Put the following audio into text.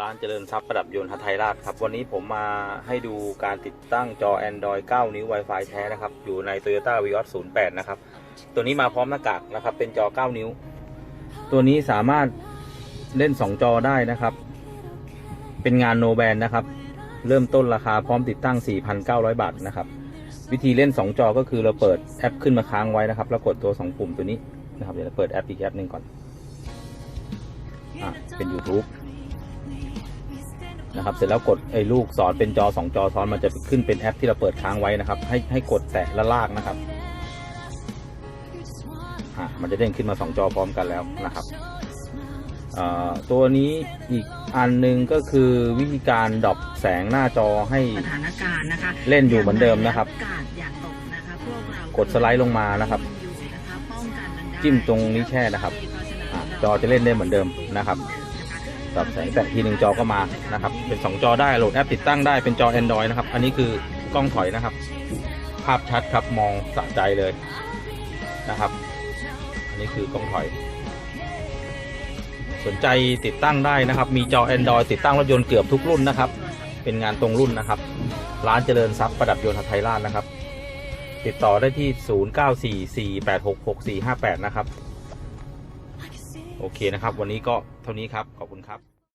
ร้านเจริญทรัพย์ประดับยนต์ฮัทไทยราชครับ วันนี้ผมมาให้ดูการติดตั้งจอ Android 9 นิ้ว Wi-Fi แท้นะครับ อยู่ใน Toyota Vios 08 นะครับ ตัวนี้มาพร้อมหน้ากากนะครับ เป็นจอ 9 นิ้ว ตัวนี้สามารถเล่น 2 จอได้นะครับ เป็นงานโนแบนนะครับ เริ่มต้นราคาพร้อมติดตั้ง 4,900 บาทนะครับ วิธีเล่น 2 จอก็คือเราเปิดแอปขึ้นมาค้างไว้นะครับ แล้วกดตัว 2 ปุ่มตัวนี้นะครับ เดี๋ยวเราเปิดแอปอีกแอปหนึ่งก่อน อะ เป็น YouTube นะครับ เสร็จแล้วกดไอ้ลูกศรเป็นจอ 2 จอซ้อนมันจะขึ้นเป็นแอปที่เราเปิดค้างไว้นะครับ ให้ให้กดแตะและลากนะครับอะมันจะเด้งขึ้นมา 2 จอพร้อมกันแล้วนะครับอ่าตัวนี้อีกอันหนึ่งก็คือวิธีการดรอปแสงหน้าจอให้สถานการณ์นะคะเล่นอยู่เหมือนเดิมนะครับกาดอย่าตกนะคะพวกเรากดสไลด์ลงมานะครับอยู่นะคะป้องกันมันได้จิ้มตรงนี้แช่นะครับอะจอจะเล่นได้เหมือนเดิมนะครับ ปรับแสงแต่ทีหนึ่งจอก็มานะครับเป็น 2 จอได้โหลดแอปติดตั้งได้เป็นจอ Android นะครับ อันนี้คือกล้องถอยนะครับ ภาพชัดครับมองสะใจเลยนะครับ อันนี้คือกล้องถอย สนใจติดตั้งได้นะครับ มีจอ Android ติดตั้งรถยนต์เกือบทุกรุ่นนะครับ เป็นงานตรงรุ่นนะครับ ร้านเจริญทรัพย์ประดับยนต์ไทยราชนะครับ ติดต่อได้ที่ 0944866458 นะครับ โอเคนะครับ วันนี้ก็เท่านี้ครับ ขอบคุณครับ